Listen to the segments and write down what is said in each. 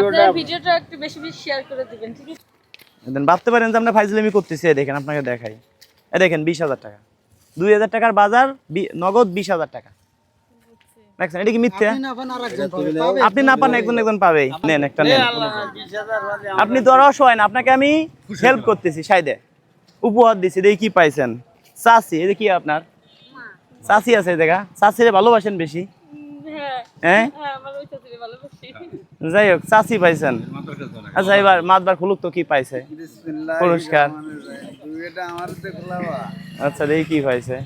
আপনারা ভিডিওটা একটু বেশি বেশি শেয়ার করে দিবেন ঠিক আছে? দেন ভাবতে পারেন যে আমরা ফাইজলামি করতেছি দেখেন আপনাকে দেখাই। এ দেখেন বিশ হাজার টাকা। দুই হাজার টাকার বাজার নগদ বিশ হাজার টাকা। দেখছেন এটা কি মিথ্যে? আপনি না পান একজন একজন পাবেই নেন একটা নেন। আপনি তো আর অসহায় না আপনাকে আমি হেল্প করতেছি সাইডে উপহার দিছি দেখি কি পাইছেন। চাষি এটা কি আপনার। চাষি আছে দেখা। চাষিরে ভালোবাসেন বেশি। হ্যাঁ? হ্যাঁ যাই হোক চাষি পাইছেন। আচ্ছা এবার মাতবার খুলুক তো কি পাইছে? পুরস্কার। আচ্ছা দেখি কি পাইছে।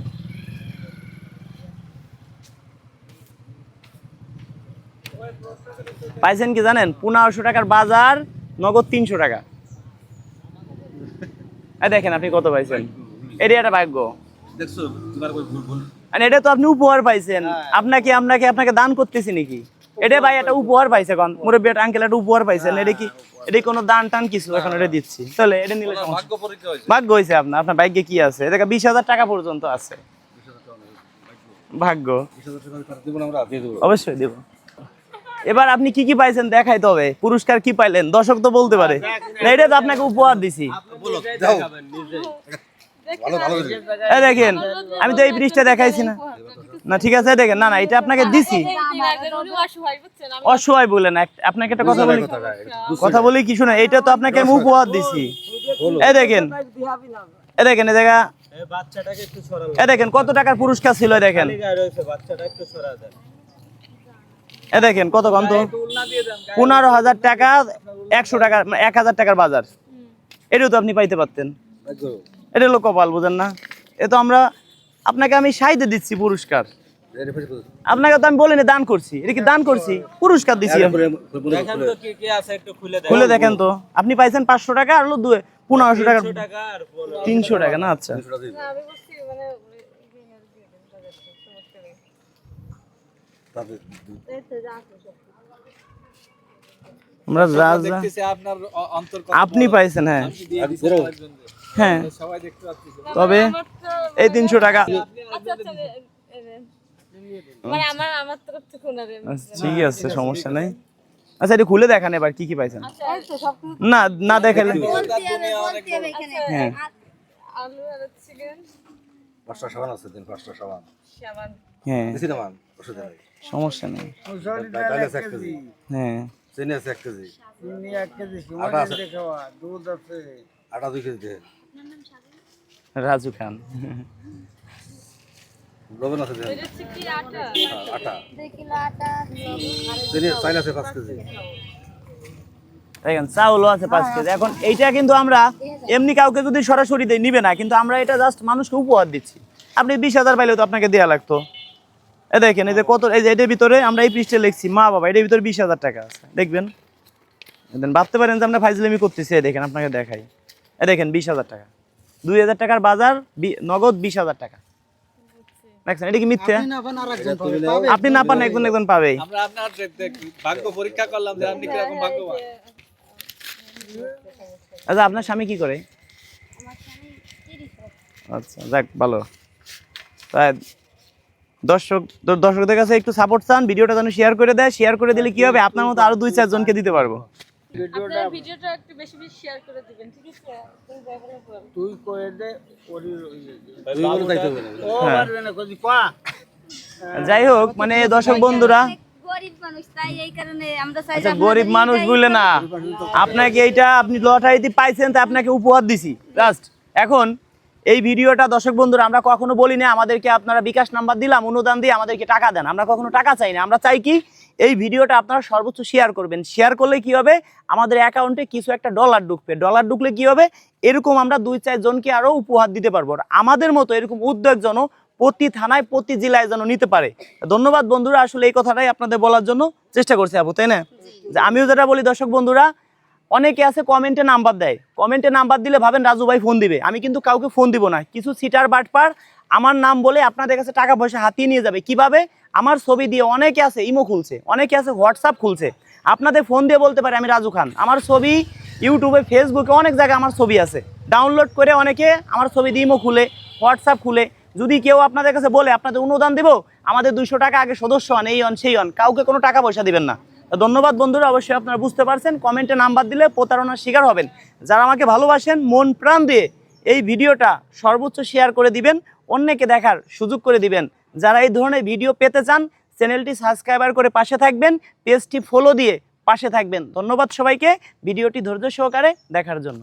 পাইছেন কি জানেন? পনেরোশো টাকার বাজার নগদ তিনশো টাকা। দেখেন আপনি কত পাইছেন। এটি একটা ভাগ্য। দেখছ আর এটা তো আপনি উপহার পাইছেন। আপনাকে আপনাকে আপনাকে দান করতেছি নাকি? এটা ভাই একটা উপহার পাইছে কোন মুরব্বী একটা আঙ্কেল একটা উপহার পাইছেন। এটা কি এটা কোনো দান টান কিছু? এখন এটা দিচ্ছি। তাহলে এটা নিলে ভাগ্য পরীক্ষা হয়েছে। আপনার। আপনার ভাগ্যে কি আছে? এটা বিশ হাজার টাকা পর্যন্ত আছে। ভাগ্য। অবশ্যই দেব। এবার আপনি কি কি পাইছেন দেখাই তবে পুরস্কার কি পাইলেন? দর্শক তো বলতে পারে। না এটা তো আপনাকে উপহার দিছি। দেখেন আমি তো এই ব্রিজটা দেখাইছি না। না ঠিক আছে দেখেন না না এটা আপনাকে দিছি। অসহায় এক- আপনাকে একটা কথা বলি। কথা বলি কি শুনে এটা তো আপনাকে আমি উপহার দিছি। এই দেখেন এই দেখেন এই জায়গা। এই দেখেন কত টাকার পুরস্কার ছিল দেখেন। এ দেখেন কত কত পনেরো হাজার টাকা একশো টাকা এক হাজার টাকার বাজার। এটাও তো আপনি পাইতে পারতেন। এটা হলো কপাল বুঝেন না এ তো আমরা আপনাকে আমি সাইডে দিচ্ছি পুরস্কার আপনাকে তো আমি বলিনি দান করছি এটা কি দান করছি পুরস্কার দিচ্ছি আমি। খুলে দেখেন তো আপনি পাইছেন পাঁচশো টাকা আর হলো দুই পনেরোশো টাকা তিনশো টাকা না আচ্ছা না আমি বলছি মানে এই তো যা আছে সব। আমরা যা যা আপনি পাইছেন হ্যাঁ। হ্যাঁ। সবাই দেখতে পাচ্ছি। তবে এই তিনশো টাকা। আচ্ছা আচ্ছা মানে আচ্ছা, ঠিক আছে সমস্যা নাই। আচ্ছা এটা খুলে দেখান এবার কি কি পাইছেন? আচ্ছা না না দেখালে হ্যাঁ। আলু আর চিকেন সাবান আছে দিন পাঁচটা সাবান। সাবান। হ্যাঁ। ওষুধ নাই। সমস্যা ডাল আছে এক কেজি। চিনি এক কেজি আটা আছে। আটা দুই কেজি রাজু খান। লবণ আছে দেন এটা হচ্ছে কি আটা? আটা। চিনি চাইল আছে পাঁচ কেজি। দেখেন চাউলও আছে পাঁচ কেজি। এখন এইটা কিন্তু আমরা এমনি কাউকে যদি সরাসরি দেই নিবে না। কিন্তু আমরা এটা জাস্ট মানুষকে উপহার দিচ্ছি। আপনি বিশ হাজার পাইলেও তো আপনাকে দেওয়া লাগতো। এ দেখেন এই যে কত এই যে এটার ভিতরে আমরা এই পৃষ্ঠে লিখছি মা বাবা এটার ভিতরে বিশ হাজার টাকা আছে। দেখবেন? দেন ভাবতে পারেন যে আমরা ফাইজলামি করতেছি দেখেন আপনাকে দেখাই। এ দেখেন বিশ হাজার টাকা। দুই হাজার টাকার বাজার নগদ বিশ হাজার টাকা। দেখছেন এটা কি মিথ্যে? আপনি না পান একজন একজন পাবেই আপনার ভাগ্য পরীক্ষা করলাম যে আপনি কীরকম ভাগ্যবান। আচ্ছা আপনার স্বামী কি করে? আচ্ছা যাক ভালো। তাই দর্শক দর্শকদের কাছে একটু সাপোর্ট চান ভিডিওটা যেন শেয়ার করে দেয় শেয়ার করে দিলে কি হবে? আপনার মতো আরও দুই চারজনকে দিতে পারব। ভিডিওটা একটু বেশি বেশি শেয়ার করে দিবেন ঠিক আছে? তুমি ব্যবহার করুন তুই করে দে ওরি দুই বলে যাইতে হবে না। ও পারবে না যাই হোক মানে দর্শক বন্ধুরা গরিব মানুষ তাই এই কারণে আমরা চাই যে আচ্ছা বুঝলে না। আপনাকে এইটা আপনি লটারিতে পাইছেন তা আপনাকে উপহার দিছি। জাস্ট এখন এই ভিডিওটা দর্শক বন্ধুরা আমরা কখনো বলি না আমাদেরকে আপনারা বিকাশ নাম্বার দিলাম অনুদান দিয়ে আমাদেরকে টাকা দেন। আমরা কখনো টাকা চাই না আমরা চাই কি? এই ভিডিওটা আপনারা সর্বোচ্চ শেয়ার করবেন। শেয়ার করলে কি হবে? আমাদের অ্যাকাউন্টে কিছু একটা ডলার ঢুকবে। ডলার ঢুকলে কি হবে? এরকম আমরা দুই চারজনকে আরও উপহার দিতে পারব। আমাদের মতো এরকম উদ্যোগ যেন প্রতি থানায় প্রতি জেলায় যেন নিতে পারে। ধন্যবাদ বন্ধুরা আসলে এই কথাটাই আপনাদের বলার জন্য চেষ্টা করছি আপু তাই না? যে আমিও যেটা বলি দর্শক বন্ধুরা অনেকে আছে কমেন্টে নাম্বার দেয়। কমেন্টে নাম্বার দিলে ভাবেন রাজু ভাই ফোন দিবে। আমি কিন্তু কাউকে ফোন দিব না। কিছু সিটার বাটপার আমার নাম বলে আপনাদের কাছে টাকা পয়সা হাতিয়ে নিয়ে যাবে। কীভাবে? আমার ছবি দিয়ে অনেকে আছে ইমো খুলছে। অনেকে আছে হোয়াটসঅ্যাপ খুলছে। আপনাদের ফোন দিয়ে বলতে পারে আমি রাজু খান। আমার ছবি ইউটিউবে ফেসবুকে অনেক জায়গায় আমার ছবি আছে। ডাউনলোড করে অনেকে আমার ছবি দিয়ে ইমো খুলে হোয়াটসঅ্যাপ খুলে। যদি কেউ আপনাদের কাছে বলে, আপনাদের অনুদান দেবো, আমাদের দুশো টাকা আগে সদস্য হন, এই অন সেই অন কাউকে কোনো টাকা পয়সা দিবেন না। ধন্যবাদ বন্ধুরা, অবশ্যই আপনারা বুঝতে পারছেন। কমেন্টে নাম্বার দিলে প্রতারণার শিকার হবেন। যারা আমাকে ভালোবাসেন, মন প্রাণ দিয়ে এই ভিডিওটা সর্বোচ্চ শেয়ার করে দিবেন, অন্যকে দেখার সুযোগ করে দিবেন। যারা এই ধরনের ভিডিও পেতে চান চ্যানেলটি সাবস্ক্রাইবার করে পাশে থাকবেন পেজটি ফলো দিয়ে পাশে থাকবেন। ধন্যবাদ সবাইকে, ভিডিওটি ধৈর্য সহকারে দেখার জন্য।